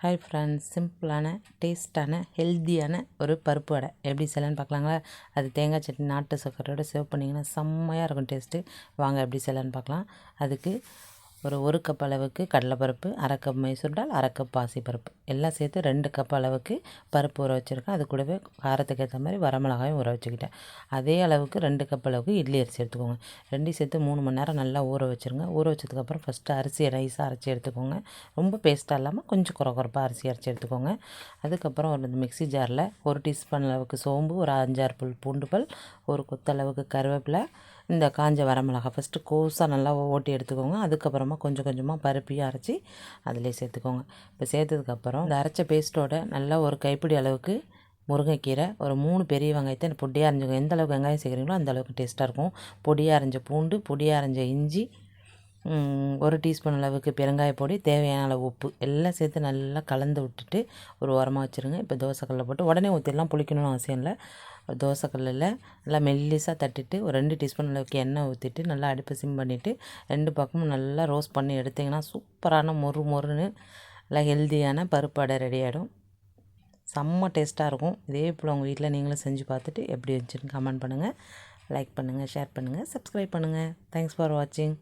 Hi friends சிம்பிளான டேஸ்ட்டான ஹெல்த்தியான ஒரு பருப்பு வடை. எப்படி செய்யலான்னு பார்க்கலாங்களா? அது தேங்காய் சட்னி நாட்டு சக்கரையோடு சேவ் பண்ணிங்கன்னா செம்மையாக இருக்கும் டேஸ்ட்டு வாங்க எப்படி செய்யலான்னு பார்க்கலாம். அதுக்கு ஒரு ஒரு கப் அளவுக்கு கடலைப்பருப்பு அரை கப் மைசூர் டால் அரை கப் பாசிப்பருப்பு. எல்லாம் சேர்த்து ரெண்டு கப் அளவுக்கு பருப்பு ஊற வச்சுருக்கேன். அது கூடவே காரத்துக்கு ஏற்ற மாதிரி வரமிளகாயும் ஊற வச்சுக்கிட்டேன். அதே அளவுக்கு ரெண்டு கப் அளவுக்கு இட்லி அரிசி எடுத்துக்கோங்க. ரெண்டையும் சேர்த்து மூணு மணி நேரம் நல்லா ஊற வச்சுருங்க. ஊற வச்சதுக்கப்புறம் ஃபஸ்ட்டு அரிசியை ரைஸாக அரைச்சி எடுத்துக்கோங்க. ரொம்ப பேஸ்ட்டாக இல்லாமல் கொஞ்சம் குறை குறைப்பாக அரிசி அரைச்சி எடுத்துக்கோங்க. அதுக்கப்புறம் ஒரு மிக்ஸி ஜாரில் ஒரு டீஸ்பூன் அளவுக்கு சோம்பு ஒரு அஞ்சாறு புல் பூண்டு பல் ஒரு கொத்தளவுக்கு கருவேப்பிலை இந்த காஞ்ச வரமிளகா ஃபஸ்ட்டு கோஸாக நல்லா ஓட்டி எடுத்துக்கோங்க. அதுக்கப்புறமா கொஞ்சம் கொஞ்சமாக பருப்பியும் அரைச்சி அதிலே சேர்த்துக்கோங்க. இப்போ சேர்த்ததுக்கப்புறம் இந்த அரைச்ச பேஸ்ட்டோட நல்லா ஒரு கைப்பிடி அளவுக்கு முருங்கைக்கீரை ஒரு மூணு பெரிய வெங்காயத்தை பொடியாக அரைஞ்சிக்கோங்க. எந்த அளவுக்கு வெங்காயம் சேர்க்குறீங்களோ அந்த அளவுக்கு டேஸ்ட்டாக இருக்கும். பொடியாக அரைஞ்ச பூண்டு பொடியாக அரைஞ்ச இஞ்சி ஒரு டீஸ்பூன் அளவுக்கு பெருங்காய பொடி தேவையான அளவு உப்பு எல்லாம் சேர்த்து நல்லா கலந்து விட்டுட்டு ஒரு உரமாக வச்சுருங்க. இப்போ தோசைக்கல்லில் போட்டு உடனே ஊற்றிடலாம் புளிக்கணும்னு அவசியம் இல்லை. தோசைக்கல்லில் நல்லா மெல்லிஸாக தட்டிட்டு ஒரு ரெண்டு டீஸ்பூன் அளவுக்கு எண்ணெய் ஊற்றிட்டு நல்லா அடுப்பு சிம் பண்ணிவிட்டு ரெண்டு பக்கமும் நல்லா ரோஸ்ட் பண்ணி எடுத்திங்கன்னா சூப்பரான மொறு மொறுன்னு நல்லா ஹெல்த்தியான பருப்பு அடை ரெடி ஆகிடும் செம்ம டேஸ்ட்டாக இருக்கும். இதே போல் உங்கள் வீட்டில் நீங்களும் செஞ்சு பார்த்துட்டு எப்படி வந்துச்சுன்னு கமெண்ட் பண்ணுங்கள் லைக் பண்ணுங்கள் ஷேர் பண்ணுங்கள் சப்ஸ்கிரைப் பண்ணுங்கள் தேங்க்ஸ் ஃபார் வாட்சிங்